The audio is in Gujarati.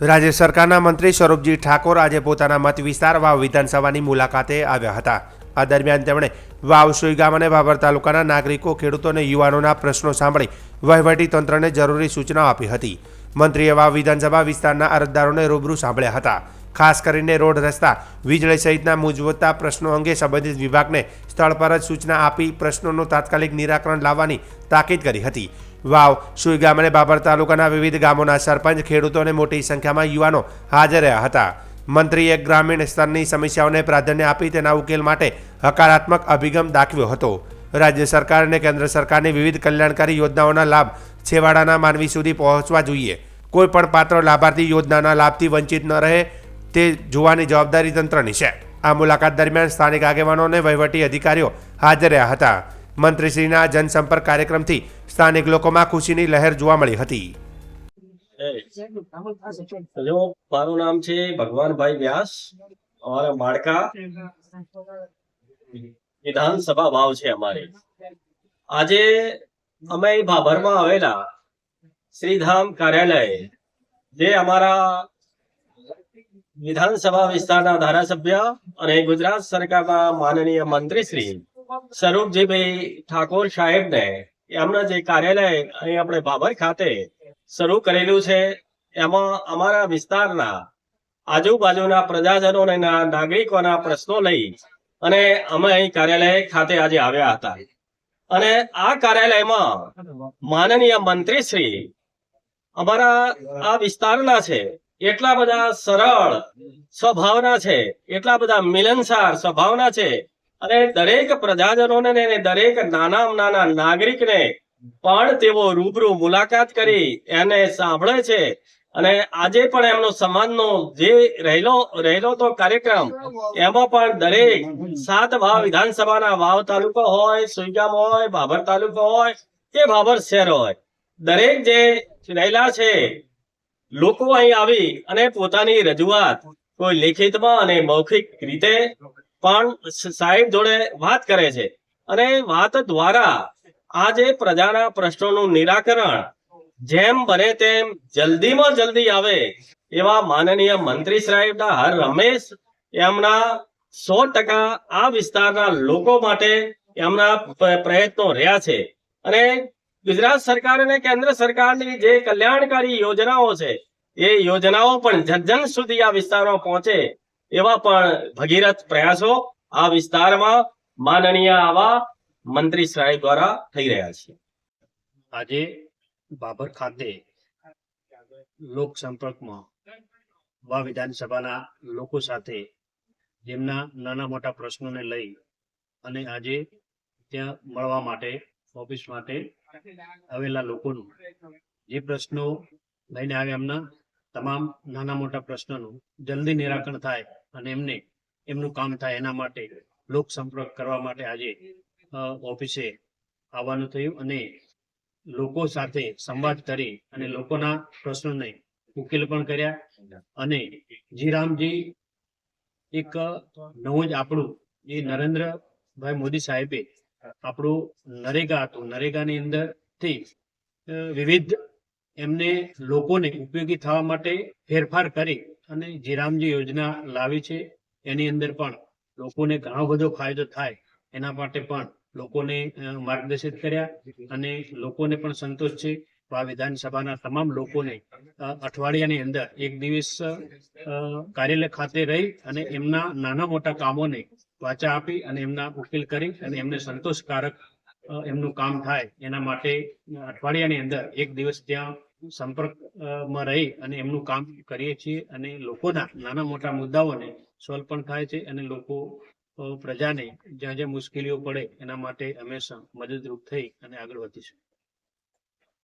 રાજ્ય સરકારના મંત્રી સ્વરૂપજી ઠાકોર આજે પોતાના મત વિસ્તાર વાવ વિધાનસભાની મુલાકાતે આવ્યા હતા. આ દરમિયાન તેમણે વાવ, સુઈગામ અને બાબર તાલુકાના નાગરિકો, ખેડૂતો અને યુવાનોના પ્રશ્નો સાંભળી તંત્રને જરૂરી સૂચનાઓ આપી હતી. મંત્રીએ વાવ વિધાનસભા વિસ્તારના અરજદારોને રૂબરૂ સાંભળ્યા હતા. ખાસ કરીને રોડ રસ્તા, વીજળી સહિતના મૂંઝવતા પ્રશ્નો અંગે સંબંધિત વિભાગને સ્થળ પર જ સૂચના આપી પ્રશ્નોનું તાત્કાલિક નિરાકરણ લાવવાની તાકીદ કરી હતી. વાવ સુઈગામ અને બાબર તાલુકાના વિવિધ ગામોના સરપંચ, ખેડૂતો અને મોટી સંખ્યામાં યુવાનો હાજર રહ્યા હતા. મંત્રીએ ગ્રામીણ સ્તરની સમસ્યાઓને પ્રાધાન્ય આપી તેના ઉકેલ માટે હકારાત્મક અભિગમ દાખવ્યો હતો. રાજ્ય સરકાર અને કેન્દ્ર સરકારની વિવિધ કલ્યાણકારી યોજનાઓના લાભ છેવાડાના માનવી સુધી પહોંચવા જોઈએ. કોઈ પણ પાત્ર લાભાર્થી યોજનાના લાભથી વંચિત ન રહે તે જોવાની જવાબદારી તંત્રની છે. આ મુલાકાત દરમિયાન સ્થાનિક આગેવાનો અને વહીવટી અધિકારીઓ હાજર રહ્યા હતા. મંત્રીશ્રીના જનસંપર્ક કાર્યક્રમથી સ્થાનિક લોકોમાં ખુશીની લહેર જોવા મળી હતી. મારું નામ છે ભગવાનભાઈ વ્યાસ અમારા માળકા. વિધાનસભા વાવ છે અમારી. આજે અમે ભાભરમાં આવેલા શ્રીધામ કાર્યાલય, જે અમારા વિધાનસભા વિસ્તારના ધારાસભ્ય અને ગુજરાત સરકારના માનનીય મંત્રી શ્રી સ્વરૂપજીભાઈ ઠાકોર સાહેબને એમના જે કાર્યાલય અહીં આપણે બાબર ખાતે શરૂ કરેલું છે, એમાં અમારા વિસ્તારના આજુબાજુના પ્રજાજનો નાગરિકોના પ્રશ્નો લઈ અને અમે અહીં કાર્યાલય ખાતે આજે આવ્યા હતા. અને આ કાર્યાલયમાં માનનીય મંત્રી શ્રી અમારા આ વિસ્તારના છે એટલા બધા સરળ સ્વભાવના છે, એટલા બધા મિલનસાર સ્વભાવના છે. અને દરેક પ્રજાજનોને દરેક નાના નાના નાગરિકને પણ તેઓ રૂબરૂ મુલાકાત કરી એને સાંભળે છે. અને આજે પણ એમનો સમાજનો જે રહેલો રહેલો તો કાર્યક્રમ, એમાં પણ દરેક સાત વાવ વિધાનસભાના વાવ તાલુકો હોય, સુઈગામ હોય ભાભર તાલુકો હોય, કે બાબર શહેર હોય. દરેક જે રહેલા છે લોકો અહીં આવી અને પોતાની રજૂઆત કોઈ લેખિતમાં અને મૌખિક રીતે પણ સાહેબ જોડે વાત કરે છે. અને વાત દ્વારા આજે પ્રજાના પ્રશ્નોનું નિરાકરણ જેમ બને તેમ જલ્દીમાં જલ્દી આવે એવા માનનીય મંત્રી સાહેબના હર રમેશ એમના સો ટકા આ વિસ્તારના લોકો માટે એમના પ્રયત્નો રહ્યા છે. અને ગુજરાત સરકાર અને કેન્દ્ર સરકારની જે કલ્યાણકારી યોજનાઓ છે, એ યોજનાઓ પણ જન જન સુધી આ વિસ્તારમાં પહોંચે એવા પણ ભગીરથ પ્રયાસો આ વિસ્તારમાં માનનીય આવા મંત્રી સાહેબ દ્વારા થઈ રહ્યા છે. આજે બાબર ખાતે લોક સંપર્કમાં વા વિધાનસભાના લોકો સાથે જેમના નાના મોટા પ્રશ્નોને લઈ અને આજે ત્યાં મળવા માટે ઓફિસ માટે આવેલા લોકોનું. જે પ્રશ્નો લઈને આવ્યા એમના તમામ નાના મોટા પ્રશ્નોનું જલ્દી નિરાકરણ થાય અને એમને એમનું કામ થાય એના માટે લોક સંપર્ક કરવા માટે આજે ઓફિસે આવવાનું થયું અને લોકો સાથે સંવાદ કરી અને લોકોના પ્રશ્નોને ઉકેલ પણ કર્યા. અને જીરામજી એક નવું જ આપણું જે નરેન્દ્રભાઈ મોદી સાહેબે આપણું નરેગા હતું. નરેગાની અંદરથી વિવિધ એમને લોકોને ઉપયોગી થવા માટે ફેરફાર કરી અને જીરામજી યોજના લાવી છે. એની અંદર પણ લોકોને ઘણો બધો ફાયદો થાય. એના માટે પણ લોકોને માર્ગદર્શિત કર્યા અને લોકોને પણ સંતોષ છે આ વિધાનસભાના તમામ લોકોને અઠવાડિયાની અંદર એક દિવસ કાર્યાલય ખાતે રહી અને એમના નાના મોટા કામોને વાચા આપી અને એમના ઉકેલ કરી અને એમને સંતોષકારક એમનું કામ થાય. એના માટે અઠવાડિયાની અંદર એક દિવસ ત્યાં સંપર્કમાં રહી અને એમનું કામ કરીએ છીએ અને લોકોના નાના મોટા મુદ્દાઓને સોલ્વ પણ થાય છે અને લોકો પ્રજાને જ્યાં જ્યાં મુશ્કેલીઓ પડે એના માટે હંમેશા મદદરૂપ થઈ અને આગળ વધીશું.